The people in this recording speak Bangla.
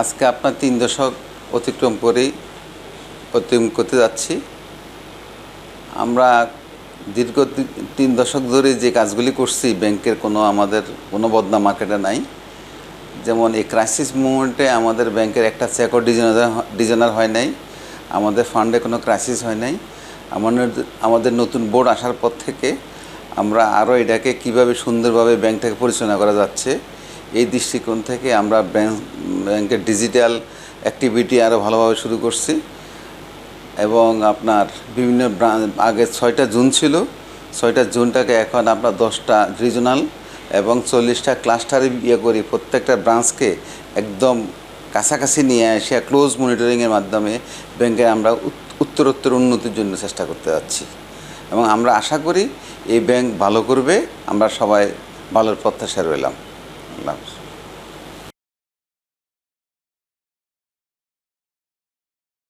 আজকে আপনার তিন দশক অতিক্রম করেই অতিক্রম করতে যাচ্ছি। আমরা দীর্ঘ তিন দশক ধরে যে কাজগুলি করছি, ব্যাংকের কোনো আমাদের কোনো বদনাম মার্কেটে নাই। যেমন এই ক্রাইসিস মুভমেন্টে আমাদের ব্যাংকের একটা চেকর ডিজাইনার ডিজাইনার হয় নাই। আমাদের ফান্ডে কোনো ক্রাইসিস হয় নাই। আমাদের আমাদের নতুন বোর্ড আসার পর থেকে আমরা আরও এটাকে কীভাবে সুন্দরভাবে ব্যাংকটাকে পরিচালনা করা যাচ্ছে এই দৃষ্টিকোণ থেকে আমরা ব্যাংক ব্যাংকের ডিজিটাল অ্যাক্টিভিটি আরও ভালোভাবে শুরু করছি। এবং আপনার বিভিন্ন আগে ছয়টা জুন ছিল, ছয়টা জুনটাকে এখন আপনার দশটা রিজনাল এবং চল্লিশটা ক্লাস্টারে ইয়ে করি। প্রত্যেকটা ব্রাঞ্চকে একদম কাছাকাছি নিয়ে এসে ক্লোজ মনিটরিংয়ের মাধ্যমে ব্যাংকে আমরা উত- উত্তরোত্তর উন্নতির জন্য চেষ্টা করতে যাচ্ছি। এবং আমরা আশা করি এই ব্যাংক ভালো করবে, আমরা সবাই ভালোর প্রত্যাশা রইলাম। Vamos.